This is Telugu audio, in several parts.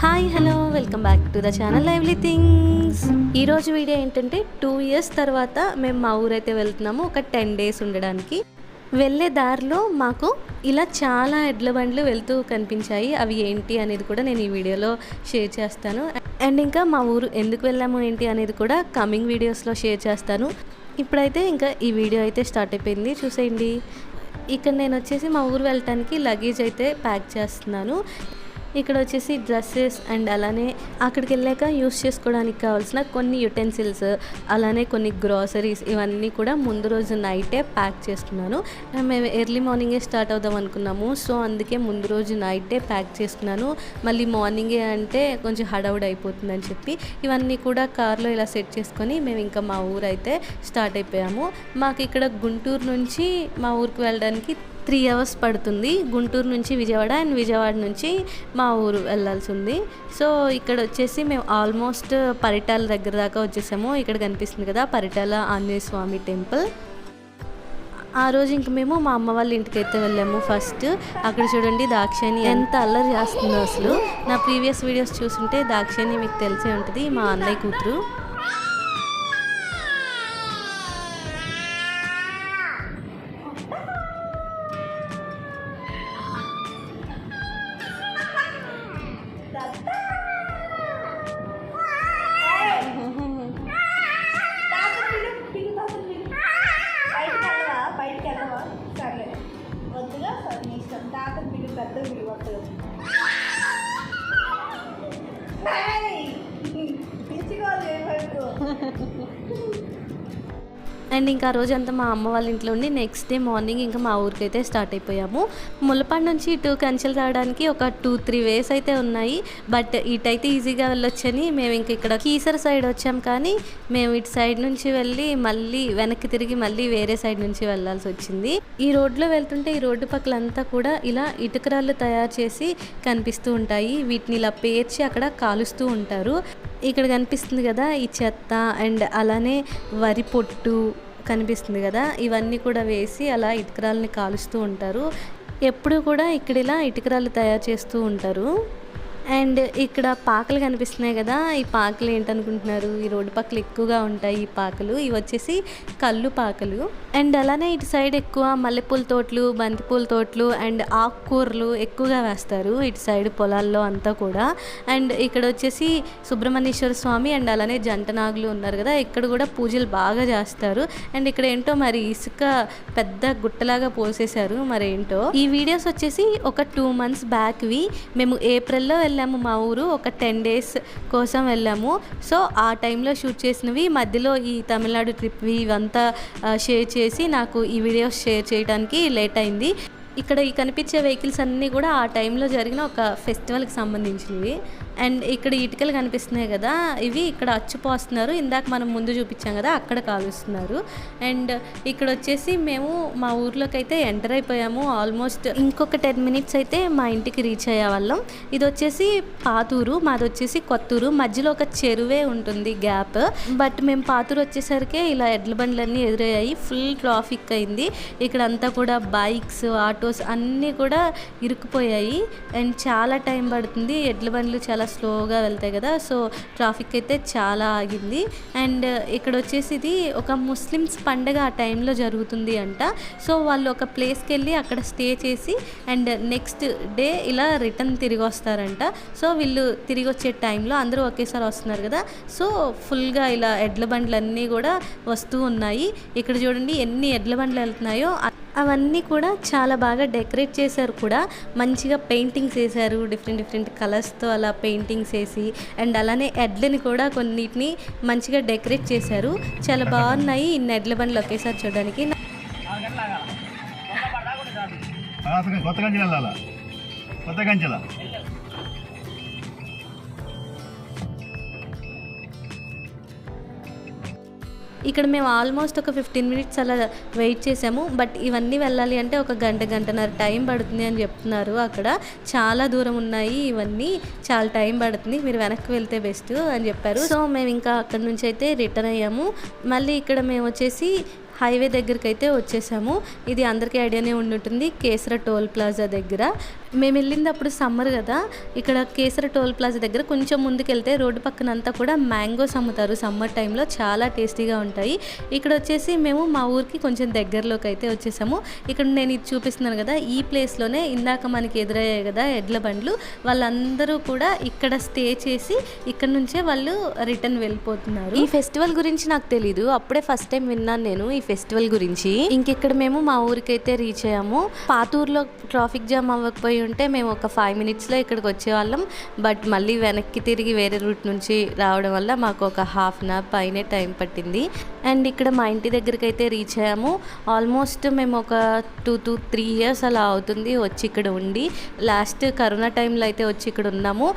Hi hello welcome back to the channel lively things ఈరోజు వీడియో ఏంటంటే టూ ఇయర్స్ తర్వాత మేము మా ఊరైతే వెళ్తున్నాము ఒక టెన్ డేస్ ఉండడానికి. వెళ్ళే దారిలో మాకు ఇలా చాలా ఎడ్ల బండ్లు వెళ్తూ కనిపించాయి. అవి ఏంటి అనేది కూడా నేను ఈ వీడియోలో షేర్ చేస్తాను. అండ్ ఇంకా మా ఊరు ఎందుకు వెళ్ళాము ఏంటి అనేది కూడా కమింగ్ వీడియోస్లో షేర్ చేస్తాను. ఇప్పుడైతే ఇంకా ఈ వీడియో అయితే స్టార్ట్ అయిపోయింది చూసేయండి. ఇక్కడ నేను వచ్చేసి మా ఊరు వెళ్ళటానికి లగేజ్ అయితే ప్యాక్ చేస్తున్నాను. ఇక్కడ వచ్చేసి డ్రెస్సెస్ అండ్ అలానే అక్కడికి వెళ్ళాక యూస్ చేసుకోవడానికి కావాల్సిన కొన్ని యుటెన్సిల్స్ అలానే కొన్ని గ్రాసరీస్ ఇవన్నీ కూడా ముందు రోజు నైటే ప్యాక్ చేస్తున్నాను. మేము ఎర్లీ మార్నింగే స్టార్ట్ అవుదాం అనుకున్నాము. సో అందుకే ముందు రోజు నైటే ప్యాక్ చేస్తున్నాను. మళ్ళీ మార్నింగే అంటే కొంచెం హడావుడి అయిపోతుందని చెప్పి ఇవన్నీ కూడా కార్లో ఇలా సెట్ చేసుకొని మేము ఇంకా మా ఊరు అయితే స్టార్ట్ అయిపోయాము. మాకు ఇక్కడ గుంటూరు నుంచి మా ఊరికి వెళ్ళడానికి త్రీ అవర్స్ పడుతుంది. గుంటూరు నుంచి విజయవాడ అండ్ విజయవాడ నుంచి మా ఊరు వెళ్ళాల్సి ఉంది. సో ఇక్కడ వచ్చేసి మేము ఆల్మోస్ట్ పరిటాల దగ్గర దాకా వచ్చేసాము. ఇక్కడ కనిపిస్తుంది కదా పరిటాల ఆంజనేయ స్వామి టెంపుల్. ఆ రోజు ఇంక మేము మా అమ్మ వాళ్ళ ఇంటికి అయితే వెళ్ళాము ఫస్ట్. అక్కడ చూడండి దాక్షాయణి ఎంత అల్లరి చేస్తుందో అసలు. నా ప్రీవియస్ వీడియోస్ చూసుంటే దాక్షాయణి మీకు తెలిసే ఉంటుంది మా అన్నయ్య కూతురు. అండ్ ఇంకా ఆ రోజంతా మా అమ్మ వాళ్ళ ఇంట్లో ఉండి నెక్స్ట్ డే మార్నింగ్ ఇంకా మా ఊరికి అయితే స్టార్ట్ అయిపోయాము. ములపాడు నుంచి ఇటు కంచెలు రావడానికి ఒక టూ త్రీ వేస్ అయితే ఉన్నాయి. బట్ ఇటైతే ఈజీగా వెళ్ళొచ్చని మేము ఇంక ఇక్కడ కీసర సైడ్ వచ్చాం కానీ మేము ఇటు సైడ్ నుంచి వెళ్ళి మళ్ళీ వెనక్కి తిరిగి మళ్ళీ వేరే సైడ్ నుంచి వెళ్ళాల్సి వచ్చింది. ఈ రోడ్లో వెళ్తుంటే ఈ రోడ్డు పక్కలంతా కూడా ఇలా ఇటుకరాళ్ళు తయారు చేసి కనిపిస్తూ ఉంటాయి. వీటిని ఇలా పేర్చి అక్కడ కాలుస్తూ ఉంటారు. ఇక్కడ కనిపిస్తుంది కదా ఈ చెత్త అండ్ అలానే వరి పొట్టు కనిపిస్తుంది కదా ఇవన్నీ కూడా వేసి అలా ఇటుకరాలని కాలుస్తూ ఉంటారు. ఎప్పుడు కూడా ఇక్కడ ఇలా ఇటుకరాలు తయారు చేస్తూ ఉంటారు. అండ్ ఇక్కడ పాకలు కనిపిస్తున్నాయి కదా ఈ పాకలు ఏంటనుకుంటున్నారు? ఈ రోడ్డు పక్కలు ఎక్కువగా ఉంటాయి ఈ పాకలు. ఇవి వచ్చేసి కళ్ళు పాకలు. అండ్ అలానే ఇటు సైడ్ ఎక్కువ మల్లెపూల తోటలు బంతిపూల తోటలు అండ్ ఆకుకూరలు ఎక్కువగా వేస్తారు ఇటు సైడ్ పొలాల్లో అంతా కూడా. అండ్ ఇక్కడ వచ్చేసి సుబ్రహ్మణ్యేశ్వర స్వామి అండ్ అలానే జంట నాగులు ఉన్నారు కదా ఇక్కడ కూడా పూజలు బాగా చేస్తారు. అండ్ ఇక్కడ ఏంటో మరి ఇసుక పెద్ద గుట్టలాగా పోసేశారు మరి ఏంటో ఈ వీడియోస్ వచ్చేసి ఒక టూ మంత్స్ బ్యాక్వి. మేము ఏప్రిల్లో వెళ్ళి వెళ్ళాము మా ఊరు ఒక టెన్ డేస్ కోసం వెళ్ళాము. సో ఆ టైంలో షూట్ చేసినవి మధ్యలో ఈ తమిళనాడు ట్రిప్వి ఇవంతా షేర్ చేసి నాకు ఈ వీడియోస్ షేర్ చేయడానికి లేట్ అయింది. ఇక్కడ ఈ కనిపించే వెహికల్స్ అన్నీ కూడా ఆ టైంలో జరిగిన ఒక ఫెస్టివల్కి సంబంధించినవి. అండ్ ఇక్కడ ఇటుకలు కనిపిస్తున్నాయి కదా ఇవి ఇక్కడ అచ్చు పోస్తున్నారు ఇందాక మనం ముందు చూపించాం కదా అక్కడ కాలుస్తున్నారు. అండ్ ఇక్కడ వచ్చేసి మేము మా ఊర్లోకి అయితే ఎంటర్ అయిపోయాము ఆల్మోస్ట్ ఇంకొక టెన్ మినిట్స్ అయితే మా ఇంటికి రీచ్ అయ్యే వాళ్ళం. ఇది వచ్చేసి పాతూరు మాది వచ్చేసి కొత్తూరు. మధ్యలో ఒక చెరువే ఉంటుంది గ్యాప్. బట్ మేము పాతూరు వచ్చేసరికి ఇలా ఎడ్ల బండ్లన్నీ ఎదురయ్యాయి. ఫుల్ ట్రాఫిక్ అయింది. ఇక్కడ అంతా కూడా బైక్స్ ఆటోస్ అన్నీ కూడా ఇరుక్కుపోయాయి. అండ్ చాలా టైం పడుతుంది. ఎడ్ల బండ్లు చాలా స్లోగా వెళ్తాయి కదా సో ట్రాఫిక్ అయితే చాలా ఆగింది. అండ్ ఇక్కడ వచ్చేసి ఇది ఒక ముస్లిమ్స్ పండగ ఆ టైంలో జరుగుతుంది అంట. సో వాళ్ళు ఒక ప్లేస్కి వెళ్ళి అక్కడ స్టే చేసి అండ్ నెక్స్ట్ డే ఇలా రిటర్న్ తిరిగి వస్తారంట. సో వీళ్ళు తిరిగి వచ్చే టైంలో అందరూ ఒకేసారి వస్తున్నారు కదా. సో ఫుల్గా ఇలా ఎడ్ల బండ్లు అన్నీ కూడా వస్తూ ఉన్నాయి. ఇక్కడ చూడండి ఎన్ని ఎడ్ల బండ్లు వెళ్తున్నాయో. అవన్నీ కూడా చాలా బాగా డెకరేట్ చేశారు కూడా. మంచిగా పెయింటింగ్స్ వేశారు డిఫరెంట్ డిఫరెంట్ కలర్స్తో అలా పెయింటింగ్స్ వేసి అండ్ అలానే ఎడ్లని కూడా కొన్నిటిని మంచిగా డెకరేట్ చేశారు. చాలా బాగున్నాయి ఇన్ని ఎడ్ల బండ్లు ఒకేసారి చూడడానికి. కొత్త గంజల కొత్త గంజల ఇక్కడ మేము ఆల్మోస్ట్ ఒక ఫిఫ్టీన్ మినిట్స్ అలా వెయిట్ చేసాము. బట్ ఇవన్నీ వెళ్ళాలి అంటే ఒక గంట గంటన్నర టైం పడుతుంది అని చెప్తున్నారు అక్కడ. చాలా దూరం ఉన్నాయి ఇవన్నీ. చాలా టైం పడుతుంది. మీరు వెనక్కి వెళ్తే బెస్ట్ అని చెప్పారు. సో మేము ఇంకా అక్కడ నుంచి అయితే రిటర్న్ అయ్యాము. మళ్ళీ ఇక్కడ మేము వచ్చేసి హైవే దగ్గరికి అయితే వచ్చేసాము. ఇది అందరికీ ఐడియానే ఉండి ఉంటుంది కేసర టోల్ ప్లాజా దగ్గర. మేము వెళ్ళింది అప్పుడు సమ్మర్ కదా ఇక్కడ కేసర టోల్ ప్లాజా దగ్గర కొంచెం ముందుకెళ్తే రోడ్డు పక్కన అంతా కూడా మ్యాంగోస్ అమ్ముతారు సమ్మర్ టైంలో చాలా టేస్టీగా ఉంటాయి. ఇక్కడ వచ్చేసి మేము మా ఊరికి కొంచెం దగ్గరలోకి అయితే వచ్చేసాము. ఇక్కడ నేను ఇది చూపిస్తున్నాను కదా ఈ ప్లేస్లోనే ఇందాక మనకి ఎదురయ్యాయి కదా ఎడ్ల బండ్లు వాళ్ళందరూ కూడా ఇక్కడ స్టే చేసి ఇక్కడ నుంచే వాళ్ళు రిటర్న్ వెళ్ళిపోతున్నారు. ఈ ఫెస్టివల్ గురించి నాకు తెలీదు అప్పుడే ఫస్ట్ టైం విన్నాను నేను ఈ ఫెస్టివల్ గురించి. ఇంకెక్కడ మేము మా ఊరికైతే రీచ్ అయ్యాము. పాతూరులో ట్రాఫిక్ జామ్ అవ్వకపోయి ఉంటే మేము ఒక ఫైవ్ మినిట్స్లో ఇక్కడికి వచ్చేవాళ్ళం. బట్ మళ్ళీ వెనక్కి తిరిగి వేరే రూట్ నుంచి రావడం వల్ల మాకు ఒక హాఫ్ అన్ అవర్ పైనే టైం పట్టింది. అండ్ ఇక్కడ మా ఇంటి దగ్గరికి అయితే రీచ్ అయ్యాము. ఆల్మోస్ట్ మేము ఒక టూ టు త్రీ ఇయర్స్ అలా అవుతుంది వచ్చి ఇక్కడ ఉండి. లాస్ట్ కరోనా టైంలో అయితే వచ్చి ఇక్కడ ఉన్నాము.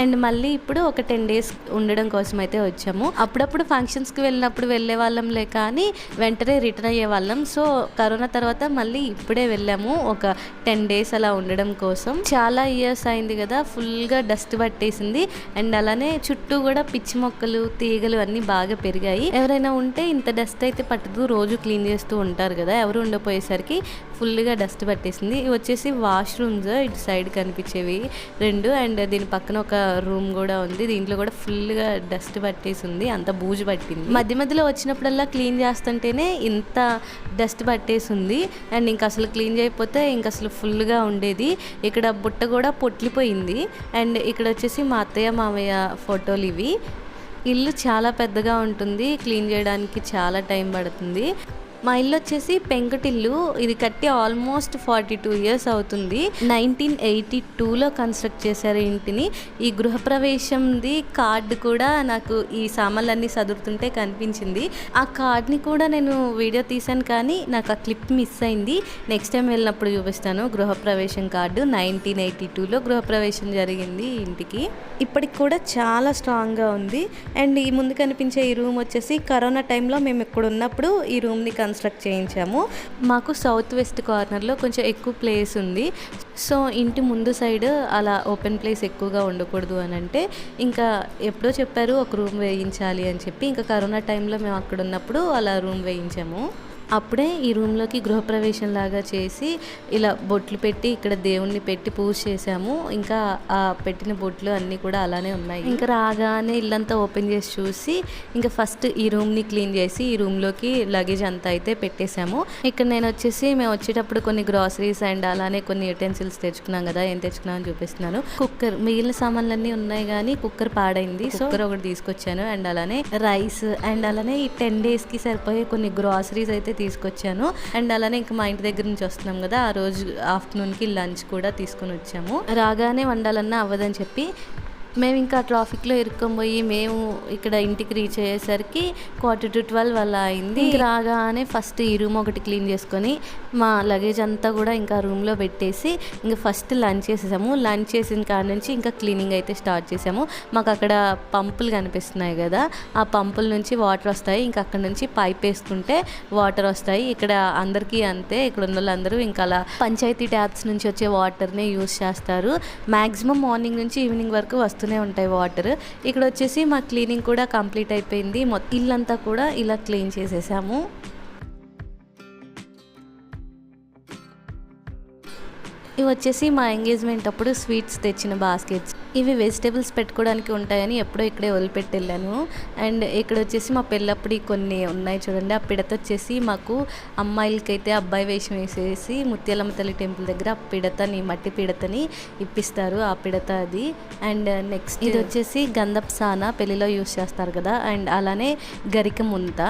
అండ్ మళ్ళీ ఇప్పుడు ఒక టెన్ డేస్ ఉండడం కోసం అయితే వచ్చాము. అప్పుడప్పుడు ఫంక్షన్స్కి వెళ్ళినప్పుడు వెళ్ళే వాళ్ళంలే కానీ వెంటనే రిటర్న్ అయ్యే వాళ్ళం. సో కరోనా తర్వాత మళ్ళీ ఇప్పుడే వెళ్ళాము. ఒక టెన్ డేస్ అలా ఉండడం కోసం. చాలా ఇయర్స్ అయింది కదా ఫుల్గా డస్ట్ పట్టేసింది. అండ్ అలానే చుట్టూ కూడా పిచ్చి మొక్కలు తీగలు అన్నీ బాగా పెరిగాయి. ఎవరైనా ఉంటే ఇంత డస్ట్ అయితే పట్టదు. రోజు క్లీన్ చేస్తూ ఉంటారు కదా ఎవరు ఉండపోయేసరికి. ఫుల్గా డస్ట్ పట్టేసింది. ఇవి వచ్చేసి వాష్రూమ్స్ ఇటు సైడ్ కనిపించేవి రెండు. అండ్ దీని పక్కన ఒక రూమ్ కూడా ఉంది. దీంట్లో కూడా ఫుల్గా డస్ట్ పట్టేసి ఉంది అంత బూజు పట్టింది. మధ్య మధ్యలో వచ్చినప్పుడల్లా క్లీన్ చేస్తుంటేనే ఇంత డస్ట్ పట్టేసి ఉంది అండ్ ఇంక అసలు క్లీన్ చేయకపోతే ఇంక అసలు ఫుల్గా ఉండేది. ఇక్కడ బుట్ట కూడా పొట్లిపోయింది. అండ్ ఇక్కడ వచ్చేసి మా అత్తయ్య మామయ్య ఫోటోలు ఇవి. ఇల్లు చాలా పెద్దగా ఉంటుంది. క్లీన్ చేయడానికి చాలా టైం పడుతుంది. మా ఇల్లు వచ్చేసి పెంకుటిల్లు. ఇది కట్టి ఆల్మోస్ట్ ఫార్టీ టూ ఇయర్స్ అవుతుంది. నైన్టీన్ ఎయిటీ టూలో కన్స్ట్రక్ట్ చేశారు ఇంటిని. ఈ గృహప్రవేశంది కార్డు కూడా నాకు ఈ సామాన్లన్నీ చదువుతుంటే కనిపించింది. ఆ కార్డ్ని కూడా నేను వీడియో తీశాను కానీ నాకు ఆ క్లిప్ మిస్ అయింది. నెక్స్ట్ టైం వెళ్ళినప్పుడు చూపిస్తాను. గృహప్రవేశం కార్డు నైన్టీన్ ఎయిటీ టూలో గృహప్రవేశం జరిగింది ఇంటికి. ఇప్పటికి కూడా చాలా స్ట్రాంగ్గా ఉంది. అండ్ ఈ ముందు కనిపించే ఈ రూమ్ వచ్చేసి కరోనా టైంలో మేము ఇక్కడ ఉన్నప్పుడు ఈ రూమ్ని కన్స్ట్రక్ట్ చేయించాము. మాకు సౌత్ వెస్ట్ కార్నర్లో కొంచెం ఎక్కువ ప్లేస్ ఉంది. సో ఇంటి ముందు సైడ్ అలా ఓపెన్ ప్లేస్ ఎక్కువగా ఉండకూడదు అని అంటే ఇంకా ఎప్పుడో చెప్పారు ఒక రూమ్ వేయించాలి అని చెప్పి ఇంకా కరోనా టైంలో మేము అక్కడ ఉన్నప్పుడు అలా రూమ్ వేయించాము. అప్పుడే ఈ రూమ్లోకి గృహప్రవేశం లాగా చేసి ఇలా బొట్లు పెట్టి ఇక్కడ దేవుణ్ణి పెట్టి పూజ చేసాము ఇంకా ఆ పెట్టిన బొట్లు అన్నీ కూడా అలానే ఉన్నాయి. ఇంకా రాగానే ఇల్లంతా ఓపెన్ చేసి చూసి ఇంకా ఫస్ట్ ఈ రూమ్ని క్లీన్ చేసి ఈ రూమ్లోకి లగేజ్ అంతా అయితే పెట్టేశాము. ఇక్కడ నేను వచ్చేసి మేము వచ్చేటప్పుడు కొన్ని గ్రాసరీస్ అండ్ అలానే కొన్ని యూటెన్సిల్స్ తెచ్చుకున్నాం కదా ఏం తెచ్చుకున్నాం అని చూపిస్తున్నాను. కుక్కర్ మిగిలిన సామాన్లన్నీ ఉన్నాయి కానీ కుక్కర్ పాడైంది. కుక్కర్ ఒకటి తీసుకొచ్చాను అండ్ అలానే రైస్ అండ్ అలానే ఈ టెన్ డేస్కి సరిపోయే కొన్ని గ్రాసరీస్ అయితే తీసుకొచ్చాను. అండ్ అలానే ఇంకా మా ఇంటి దగ్గర నుంచి వస్తున్నాం కదా ఆ రోజు ఆఫ్టర్నూన్కి లంచ్ కూడా తీసుకొని వచ్చాము. రాగానే వండాలన్నా అవ్వదని చెప్పి మేము ఇంకా ట్రాఫిక్లో ఇరుక్కొని మేము ఇక్కడ ఇంటికి రీచ్ అయ్యేసరికి క్వార్టర్ టు ట్వెల్వ్ అలా అయింది. రాగానే ఫస్ట్ ఈ రూమ్ ఒకటి క్లీన్ చేసుకొని మా లగేజ్ అంతా కూడా ఇంకా రూమ్లో పెట్టేసి ఇంకా ఫస్ట్ లంచ్ చేసేసాము. లంచ్ చేసిన కాడ నుంచి ఇంకా క్లీనింగ్ అయితే స్టార్ట్ చేసాము. మాకు అక్కడ పంపులు కనిపిస్తున్నాయి కదా ఆ పంపుల నుంచి వాటర్ వస్తాయి. ఇంకా అక్కడ నుంచి పైప్ వేసుకుంటే వాటర్ వస్తాయి. ఇక్కడ అందరికీ అంతే ఇక్కడ ఉన్న వాళ్ళందరూ ఇంకా అలా పంచాయతీ ట్యాప్స్ నుంచి వచ్చే వాటర్నే యూస్ చేస్తారు. మ్యాక్సిమం మార్నింగ్ నుంచి ఈవినింగ్ వరకు వస్తూనే ఉంటాయి వాటర్. ఇక్కడ వచ్చేసి మా క్లీనింగ్ కూడా కంప్లీట్ అయిపోయింది. మొత్తం ఇల్లంతా కూడా ఇలా క్లీన్ చేసేసాము. ఇవి వచ్చేసి మా ఎంగేజ్మెంట్ అప్పుడు స్వీట్స్ తెచ్చిన బాస్కెట్స్. ఇవి వెజిటేబుల్స్ పెట్టుకోవడానికి ఉంటాయని ఎప్పుడో ఇక్కడే వదిలిపెట్టి వెళ్ళాను అండ్ ఇక్కడ వచ్చేసి మా పెళ్ళప్పుడు ఈ కొన్ని ఉన్నాయి చూడండి. ఆ పిడత వచ్చేసి మాకు అమ్మాయిలకైతే అబ్బాయి వేషం వేసేసి ముత్యాలమ్మ తల్లి టెంపుల్ దగ్గర ఆ పిడతని మట్టి పిడతని ఇప్పిస్తారు. ఆ పిడత అది. అండ్ నెక్స్ట్ ఇది వచ్చేసి గంధప్ సానా పెళ్ళిలో యూస్ చేస్తారు కదా. అండ్ అలానే గరిక ముంత.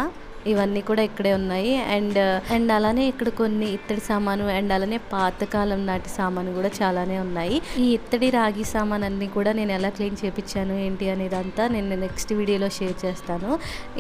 ఇవన్నీ కూడా ఇక్కడే ఉన్నాయి. అండ్ అండ్ అలానే ఇక్కడ కొన్ని ఇత్తడి సామాను అండ్ అలానే పాతకాలం నాటి సామాను కూడా చాలానే ఉన్నాయి. ఈ ఇత్తడి రాగి సామాన్ అన్ని కూడా నేను ఎలా క్లీన్ చేపించాను ఏంటి అనేది అంతా నేను నెక్స్ట్ వీడియోలో షేర్ చేస్తాను.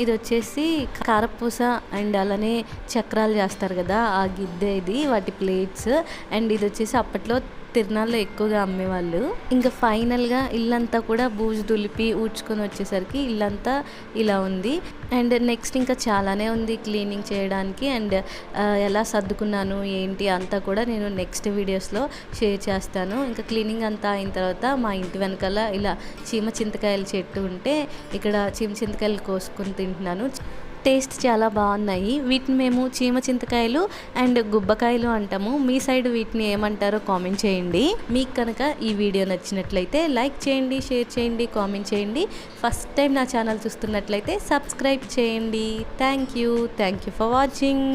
ఇది వచ్చేసి కారపూస అండ్ అలానే చక్రాలు చేస్తారు కదా ఆ గిద్దె ఇది వాటి ప్లేట్స్. అండ్ ఇది వచ్చేసి అప్పట్లో తిరునాళ్ళు ఎక్కువగా అమ్మేవాళ్ళు ఇంకా ఫైనల్గా ఇల్లంతా కూడా బూజు దులిపి ఊడ్చుకొని వచ్చేసరికి ఇల్లంతా ఇలా ఉంది. అండ్ నెక్స్ట్ ఇంకా చాలానే ఉంది క్లీనింగ్ చేయడానికి. అండ్ ఎలా సర్దుకున్నాను ఏంటి అంతా కూడా నేను నెక్స్ట్ వీడియోస్లో షేర్ చేస్తాను. ఇంకా క్లీనింగ్ అంతా అయిన తర్వాత మా ఇంటి వెనకాల ఇలా చీమ చింతకాయల చెట్టు ఉంటే ఇక్కడ చీమ చింతకాయలు కోసుకొని తింటున్నాను. టేస్ట్ చాలా బాగున్నాయి. వీటిని మేము చీమ చింతకాయలు అండ్ గుబ్బకాయలు అంటాము. మీ సైడ్ వీటిని ఏమంటారో కామెంట్ చేయండి. మీకు కనుక ఈ వీడియో నచ్చినట్లయితే లైక్ చేయండి షేర్ చేయండి కామెంట్ చేయండి. ఫస్ట్ టైం నా ఛానల్ చూస్తున్నట్లయితే సబ్స్క్రైబ్ చేయండి. Thank you. Thank you for watching.